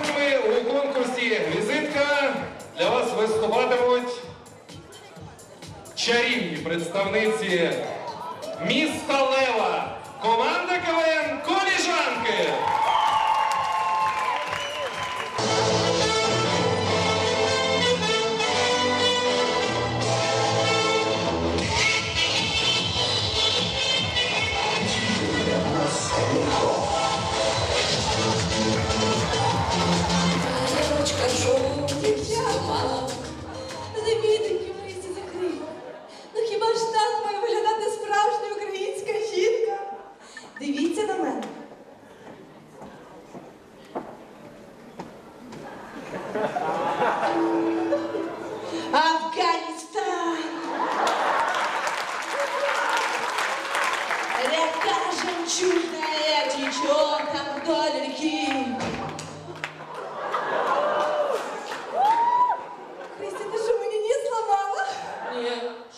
переможцями у конкурсі Візитка для вас виступатимуть чарівні представниці міста Лева. Команда КВН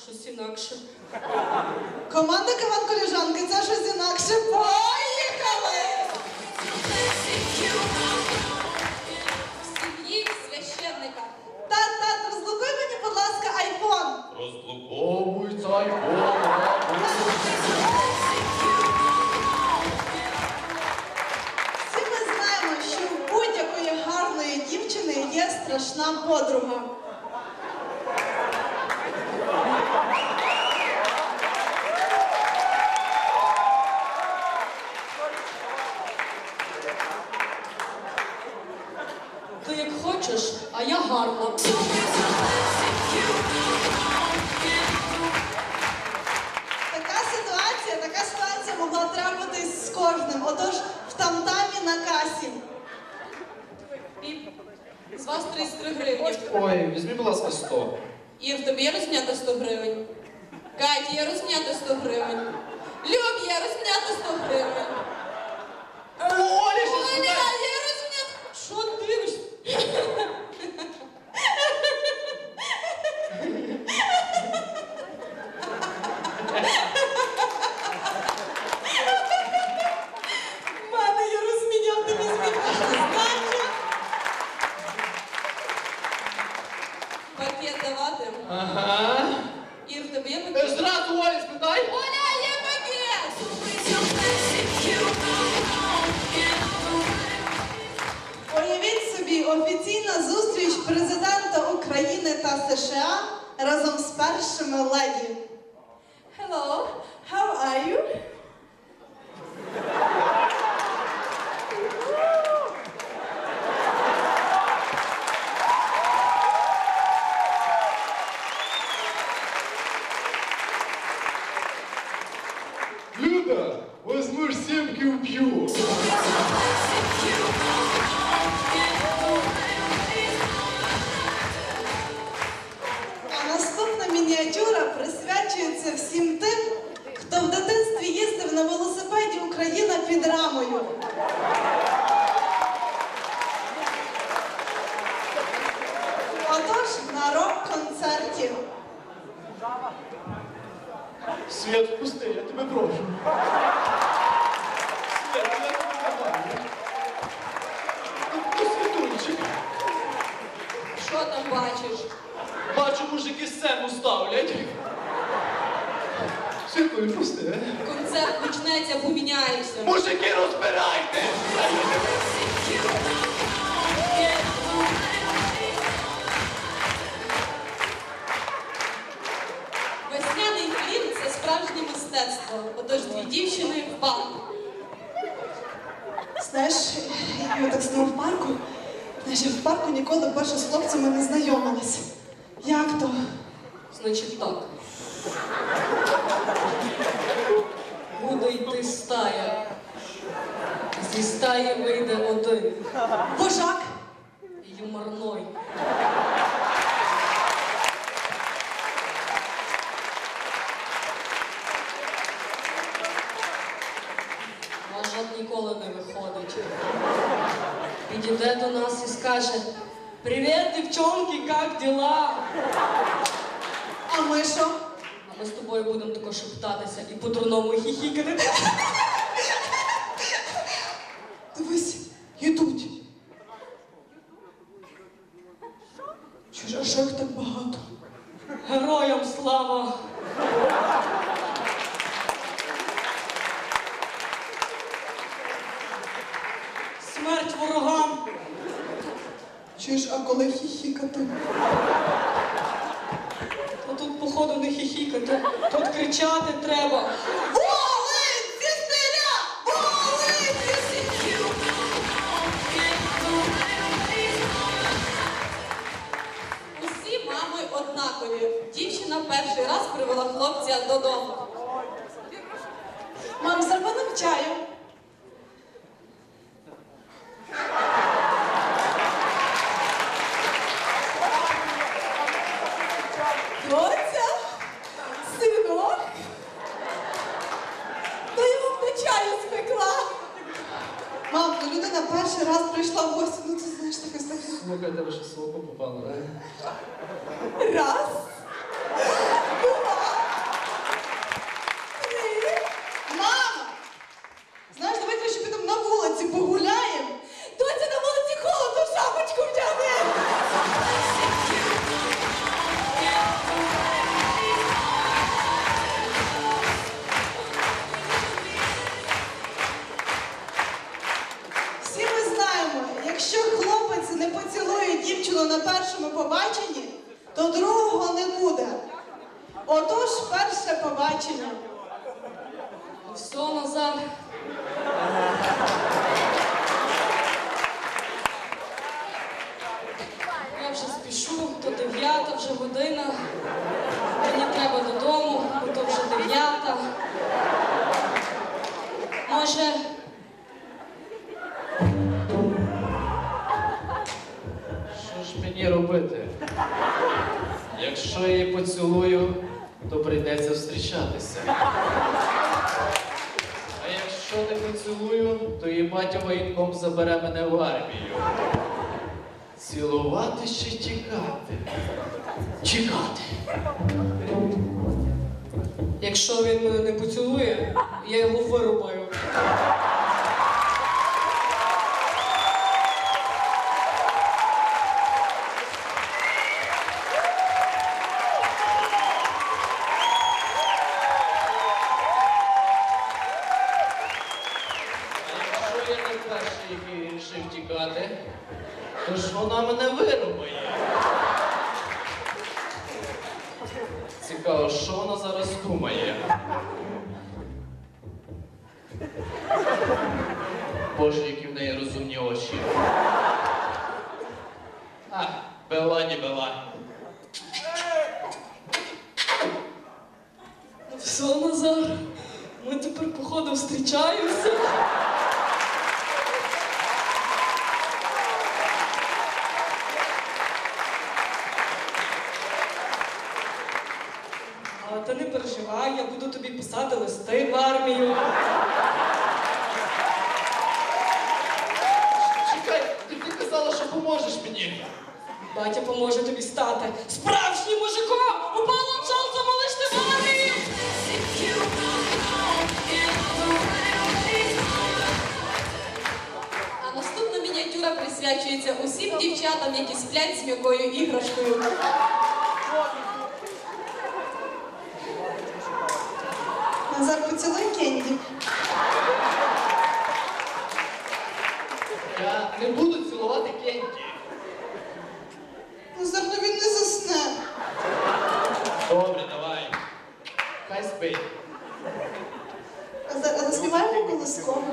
щось інакше. Команда КВН Коліжанки, це щось інакше. Поїхали! В сім'ї священника. Тат, тат, розблокуй мені, будь ласка, айфон. Розблоковується айфон. Всі ми знаємо, що у будь-якої гарної дівчини є страшна подруга. Офіційна зустріч президента України та США разом з першими леді. Hello, мініатюра присвячується всім тим, хто в дитинстві їздив на велосипеді Україна під рамою. Отож, на рок-концерті. Світ, впусти, я тебе прошу. Світуль, пусти. Концерт почнеться, поміняємося. Мужики, розбирайте! Весняний фільм це справжнє мистецтво. Отож дві дівчини в парку. Знаєш, ми так з ним в парку. Знаєш, я в парку ніколи перше з хлопцями не знайомилась. Як то? Значить так. Буде йти стая. Зі стаї вийде один. Вожак? Юморной. Вожак ніколи не виходить. Підійде до нас і скаже: Привіт, дівчонки, як діла? ми будемо тако шептатися і по-дурному хіхікати. Дивись, йдуть. Чужа що їх так багато. Героям слава! Смерть ворогам! Чуєш, а коли хіхікати? А тут, походу, не хіхікати, тут кричати треба. Усі мами однакові. Дівчина перший раз привела хлопця додому. Мам, нам чаю. Мам, ну людина перший раз прийшла в гості, ну ти знаєш таке таке. Слухайте, ви що свого попали, а? Раз, Якщо я її поцілую, то прийдеться зустрічатися. А якщо не поцілую, то її батя воєнком забере мене в армію. Цілувати чи тікати? Чекати. якщо він мене не поцілує, я його вирубаю. Що вона зараз думає? Боже, які в неї розумні очі. А, бела не бела. Все, Назар, ми тепер, походу, зустрічаємося. Але ти не переживай, я буду тобі писати листи в армію. Чекай, ти мені казала, що поможеш мені. Батя поможе тобі стати справжнім мужиком! Упала пчелка, малиш ти! А наступна мініатюра присвячується усім дівчатам, які сплять з м'якою іграшкою. Назар, поцілуй Кенді. Я не буду цілувати Кенті. Назар, ну він не засне. Добре, давай. Хай спить. А за- а заспіваємо колосково.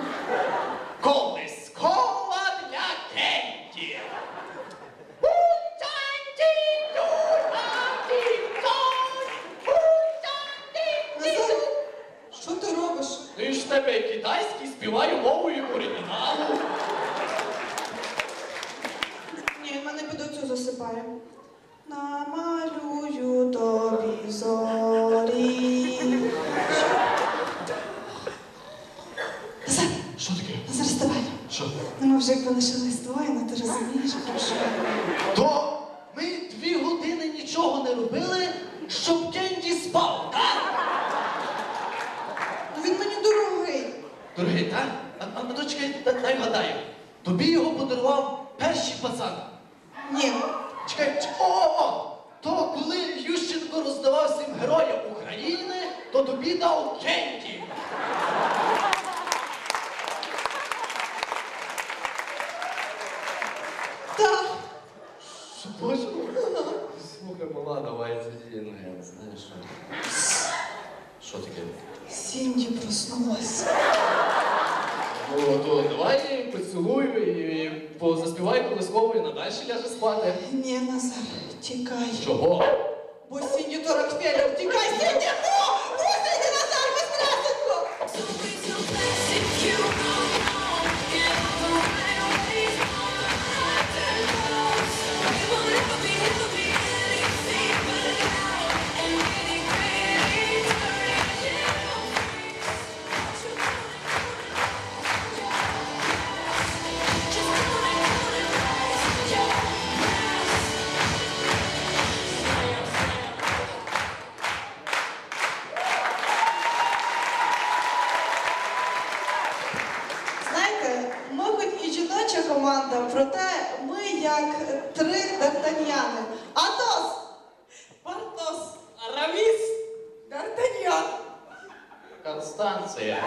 Колискова для Кенті. Назар, що ти робиш? Ти ж в тебе китайський співаю мовою оригіналу. Ні, в мене під оцю засипає. Намалюю тобі зорі. Назар, Що таке? Назар, вставай. Що? Ну, ми вже якби лишились двоє, ну ти розумієш, про що? То ми дві години нічого не робили, щоб Кенді спав, так? Ну він мені дорогий. Дорогий, так? Чекай, дай- вгадаю. Тобі його подарував перший пацан. Ні, Чекай, ч- о! То коли Ющенко роздавав всім героям України, то тобі дав Кенті. Так. Що боже? Слухай, мала, давай тоді, ну я не знаю, що. Що таке? Сінді проснулась. То давай поцілуй і, і позаспівай колисково і надалі ляже спати. Ні, Назар, тікай. Чого? Бо Сінді то втікай, тікай, і жіноча команда, проте ми як три дартаньяни. Атос, Портос, Аравіс, Дартаньян. Констанція.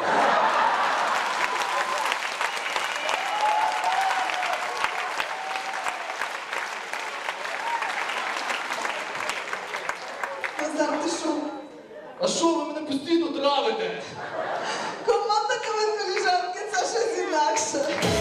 Назар, що? А що ви мене постійно травите? Команда КВН коліжанки, це щось інакше.